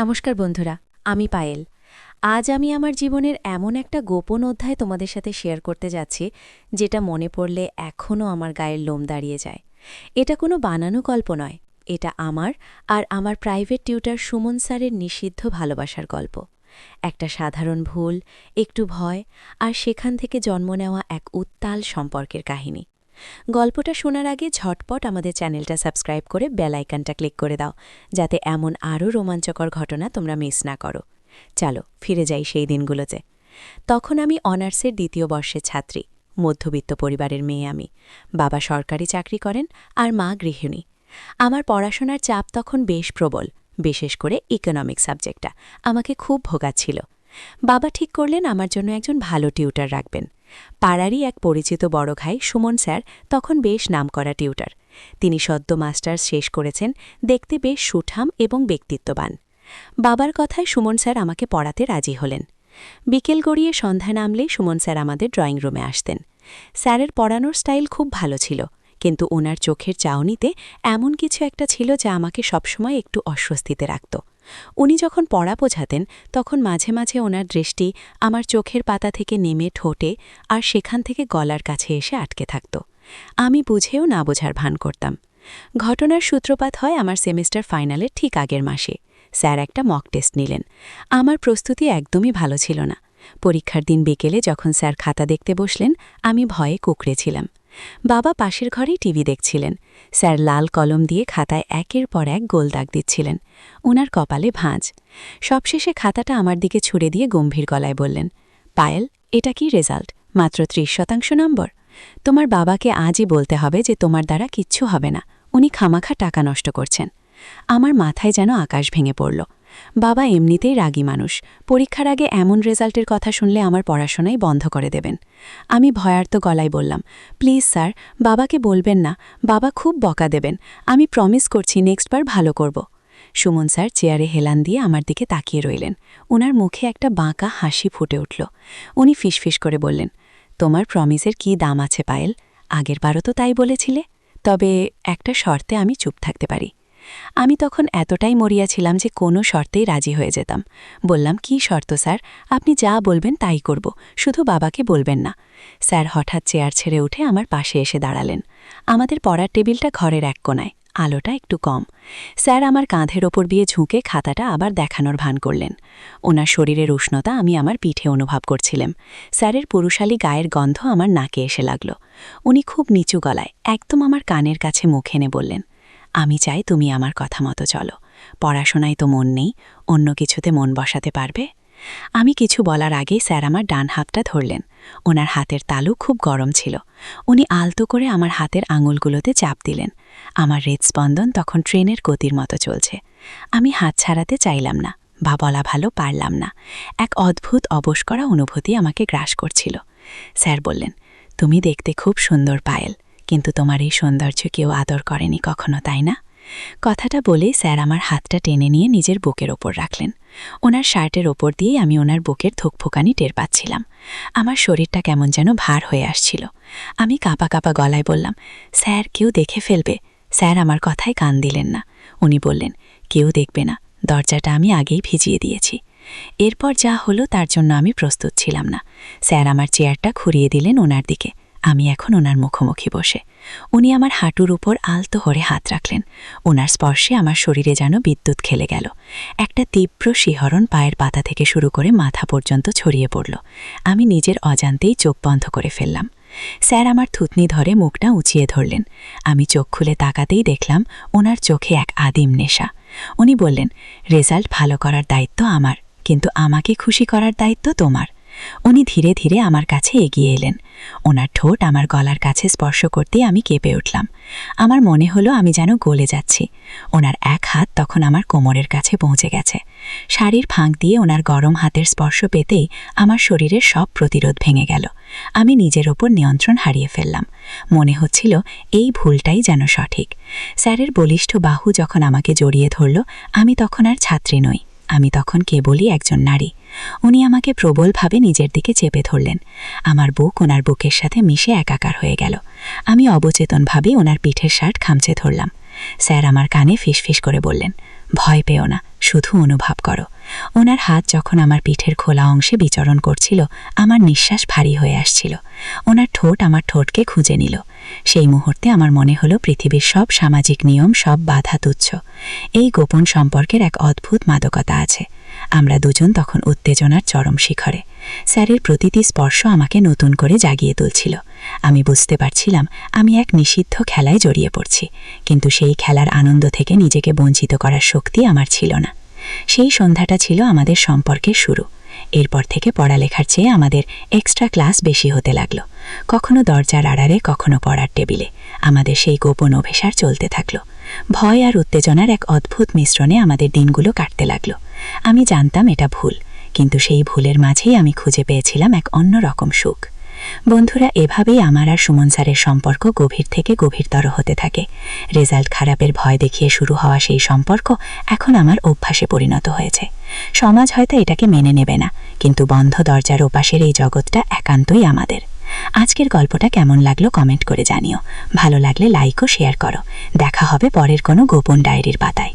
নমস্কার বন্ধুরা, আমি পায়েল। আজ আমি আমার জীবনের এমন একটা গোপন অধ্যায় তোমাদের সাথে শেয়ার করতে যাচ্ছি, যেটা মনে পড়লে এখনও আমার গায়ের লোম দাঁড়িয়ে যায়। এটা কোনো বানানো গল্প নয়, এটা আমার আর আমার প্রাইভেট টিউটার সুমন স্যারের নিষিদ্ধ ভালোবাসার গল্প। একটা সাধারণ ভুল, একটু ভয় আর সেখান থেকে জন্ম নেওয়া এক উত্তাল সম্পর্কের কাহিনী। গল্পটা শোনার আগে ঝটপট আমাদের চ্যানেলটা সাবস্ক্রাইব করে বেল আইকনটা ক্লিক করে দাও, যাতে এমন আরও রোমাঞ্চকর ঘটনা তোমরা মিস না করো। চলো, ফিরে যাই সেই দিনগুলোতে। তখন আমি অনার্সের দ্বিতীয় বর্ষের ছাত্রী, মধ্যবিত্ত পরিবারের মেয়ে আমি। বাবা সরকারি চাকরি করেন আর মা গৃহিণী। আমার পড়াশোনার চাপ তখন বেশ প্রবল, বিশেষ করে ইকোনমিক সাবজেক্টটা আমাকে খুব ভোগাচ্ছিল। বাবা ঠিক করলেন আমার জন্য একজন ভালো টিউটার রাখবেন। পাড়ারই এক পরিচিত বড় ভাই সুমন স্যার তখন বেশ নামকরা টিউটার। তিনি সদ্য মাস্টার্স শেষ করেছেন, দেখতে বেশ সুঠাম এবং ব্যক্তিত্ববান। বাবার কথায় সুমন স্যার আমাকে পড়াতে রাজি হলেন। বিকেল গড়িয়ে সন্ধ্যা নামলেই সুমন স্যার আমাদের ড্রয়িং রুমে আসতেন। স্যারের পড়ানোর স্টাইল খুব ভালো ছিল, কিন্তু ওনার চোখের চাউনিতে এমন কিছু একটা ছিল যা আমাকে সবসময় একটু অস্বস্তিতে রাখত। উনি যখন পড়া বোঝাতেন, তখন মাঝে মাঝে ওনার দৃষ্টি আমার চোখের পাতা থেকে নেমে ঠোঁটে আর সেখান থেকে গলার কাছে এসে আটকে থাকত। আমি বুঝেও না বোঝার ভান করতাম। ঘটনার সূত্রপাত হয় আমার সেমিস্টার ফাইনালের ঠিক আগের মাসে। স্যার একটা মক টেস্ট নিলেন। আমার প্রস্তুতি একদমই ভালো ছিল না। পরীক্ষার দিন বিকেলে যখন স্যার খাতা দেখতে বসলেন, আমি ভয়ে কুকড়েছিলাম বাবা পাশের ঘরেই টিভি দেখছিলেন। স্যার লাল কলম দিয়ে খাতায় একের পর এক গোল দাগ দিচ্ছিলেন। ওনার কপালে ভাঁজ। সবশেষে খাতাটা আমার দিকে ছুড়ে দিয়ে গম্ভীর গলায় বললেন, পায়েল, এটা কি রেজাল্ট? মাত্র ত্রিশ শতাংশ নম্বর। তোমার বাবাকে আজই বলতে হবে যে তোমার দ্বারা কিচ্ছু হবে না। উনি খামাখা টাকা নষ্ট করছেন। আমার মাথায় যেন আকাশ ভেঙে পড়ল। বাবা এমনিতেই রাগী মানুষ। পরীক্ষার আগে এমন রেজাল্টের কথা শুনলে আমার পড়াশোনাই বন্ধ করে দেবেন। আমি ভয়ার্ত গলায় বললাম, প্লিজ স্যার, বাবাকে বলবেন না। বাবা খুব বকা দেবেন। আমি প্রমিস করছি নেক্সটবার ভালো করব। সুমন স্যার চেয়ারে হেলান দিয়ে আমার দিকে তাকিয়ে রইলেন। ওনার মুখে একটা বাঁকা হাসি ফুটে উঠল। উনি ফিসফিস করে বললেন, তোমার প্রমিসের কি দাম আছে পায়েল? আগেরবারও তো তাই বলেছিলে। তবে একটা শর্তে আমি চুপ থাকতে পারি। আমি তখন এতটাই মরিয়াছিলাম যে কোনো শর্তেই রাজি হয়ে যেতাম। বললাম, কি শর্ত, স্যার? আপনি যা বলবেন তাই করব, শুধু বাবাকে বলবেন না। স্যার হঠাৎ চেয়ার ছেড়ে উঠে আমার পাশে এসে দাঁড়ালেন। আমাদের পড়ার টেবিলটা ঘরের এক কোনায়, আলোটা একটু কম। স্যার আমার কাঁধের ওপর দিয়ে ঝুঁকে খাতাটা আবার দেখানোর ভান করলেন। ওনার শরীরের উষ্ণতা আমি আমার পিঠে অনুভব করছিলাম। স্যারের পুরুষালী গায়ের গন্ধ আমার নাকে এসে লাগল। উনি খুব নিচু গলায় একদম আমার কানের কাছে মুখ এনে বললেন আমি চাই তুমি আমার কথা মতো চলো। পড়াশোনায় তো মন নেই, অন্য কিছুতে মন বসাতে পারবে? আমি কিছু বলার আগেই স্যার আমার ডান হাতটা ধরলেন। ওনার হাতের তালু খুব গরম ছিল। উনি আলতো করে আমার হাতের আঙুলগুলোতে চাপ দিলেন। আমার হৃদস্পন্দন তখন ট্রেনের গতির মতো চলছে। আমি হাত ছাড়াতে চাইলাম না বা বলা ভালো পারলাম না। এক অদ্ভুত অবশ করা অনুভূতি আমাকে গ্রাস করছিল। স্যার বললেন, তুমি দেখতে খুব সুন্দর পায়েল। কিন্তু তোমার এই সৌন্দর্য কেউ আদর করেনি কখনো, তাই না? কথাটা বলেই স্যার আমার হাতটা টেনে নিয়ে নিজের বুকের ওপর রাখলেন। ওনার শার্টের ওপর দিয়েই আমি ওনার বুকের থুকফুকানি টের পাচ্ছিলাম। আমার শরীরটা কেমন যেন ভার হয়ে আসছিল। আমি কাপা কাপা গলায় বললাম, স্যার, কেউ দেখে ফেলবে। স্যার আমার কথায় কান দিলেন না। উনি বললেন, কেউ দেখবে না। দরজাটা আমি আগেই ভিজিয়ে দিয়েছি। এরপর যা হলো তার জন্য আমি প্রস্তুত ছিলাম না। স্যার আমার চেয়ারটা খুঁড়িয়ে দিলেন ওনার দিকে। আমি এখন ওনার মুখোমুখি বসে। উনি আমার হাঁটুর উপর আলতো হরে হাত রাখলেন। ওনার স্পর্শে আমার শরীরে যেন বিদ্যুৎ খেলে গেল। একটা তীব্র শিহরণ পায়ের পাতা থেকে শুরু করে মাথা পর্যন্ত ছড়িয়ে পড়ল। আমি নিজের অজান্তেই চোখ বন্ধ করে ফেললাম। স্যার আমার থুতনি ধরে মুখটা উঁচিয়ে ধরলেন। আমি চোখ খুলে তাকাতেই দেখলাম ওনার চোখে এক আদিম নেশা। উনি বললেন, রেজাল্ট ভালো করার দায়িত্ব আমার, কিন্তু আমাকে খুশি করার দায়িত্ব তোমার। উনি ধীরে ধীরে আমার কাছে এগিয়ে এলেন। ওনার ঠোঁট আমার গলার কাছে স্পর্শ করতে আমি কেঁপে উঠলাম। আমার মনে হলো আমি যেন গলে যাচ্ছি। ওনার এক হাত তখন আমার কোমরের কাছে পৌঁছে গেছে। শাড়ির ফাঁক দিয়ে ওনার গরম হাতের স্পর্শ পেতেই আমার শরীরের সব প্রতিরোধ ভেঙে গেল। আমি নিজের ওপর নিয়ন্ত্রণ হারিয়ে ফেললাম। মনে হচ্ছিল এই ভুলটাই যেন সঠিক। স্যারের বলিষ্ঠ বাহু যখন আমাকে জড়িয়ে ধরল, আমি তখন আর ছাত্রী নই। আমি তখন কেবলই একজন নারী। উনি আমাকে প্রবলভাবে নিজের দিকে চেপে ধরলেন। আমার বুক ওনার বুকের সাথে মিশে একাকার হয়ে গেল। আমি অবচেতনভাবে ওনার পিঠের শার্ট খামচে ধরলাম। স্যার আমার কানে ফিসফিস করে বললেন, ভয় পেও না। শুধু অনুভব করো। ওনার হাত যখন আমার পিঠের খোলা অংশে বিচরণ করছিল, আমার নিঃশ্বাস ভারী হয়ে আসছিল। ওনার ঠোঁট আমার ঠোঁটকে খুঁজে নিল। সেই মুহূর্তে আমার মনে হলো পৃথিবীর সব সামাজিক নিয়ম সব বাধা তুচ্ছ এই গোপন সম্পর্কের এক অদ্ভুত মাদকতা আছে। আমরা দুজন তখন উত্তেজনার চরম শিখরে। স্যারের প্রতিটি স্পর্শ আমাকে নতুন করে জাগিয়ে তুলছিল। আমি বুঝতে পারছিলাম আমি এক নিষিদ্ধ খেলায় জড়িয়ে পড়ছি, কিন্তু সেই খেলার আনন্দ থেকে নিজেকে বঞ্চিত করার শক্তি আমার ছিল না। সেই সন্ধ্যাটা ছিল আমাদের সম্পর্কের শুরু। এরপর থেকে পড়ালেখার চেয়ে আমাদের এক্সট্রা ক্লাস বেশি হতে লাগল। কখনো দরজার আড়ারে কখনো পড়ার টেবিলে। আমাদের সেই গোপন অভিসার চলতে থাকল। ভয় আর উত্তেজনার এক অদ্ভুত মিশ্রণে আমাদের দিনগুলো কাটতে লাগল। আমি জানতাম এটা ভুল, কিন্তু সেই ভুলের মাঝেই আমি খুঁজে পেয়েছিলাম এক অন্যরকম সুখ। বন্ধুরা, এভাবেই আমার আর সুমন স্যারের সম্পর্ক গভীর থেকে গভীরতর হতে থাকে। রেজাল্ট খারাপের ভয় দেখিয়ে শুরু হওয়া সেই সম্পর্ক এখন আমার অভ্যাসে পরিণত হয়েছে। সমাজ হয়তো এটাকে মেনে নেবে না, কিন্তু বন্ধ দরজার ওপাশের এই জগৎটা একান্তই আমাদের। আজকের গল্পটা কেমন লাগল কমেন্ট করে জানিও। ভালো লাগলে লাইক ও শেয়ার করো। দেখা হবে পরের কোনো গোপন ডায়েরির পাতায়।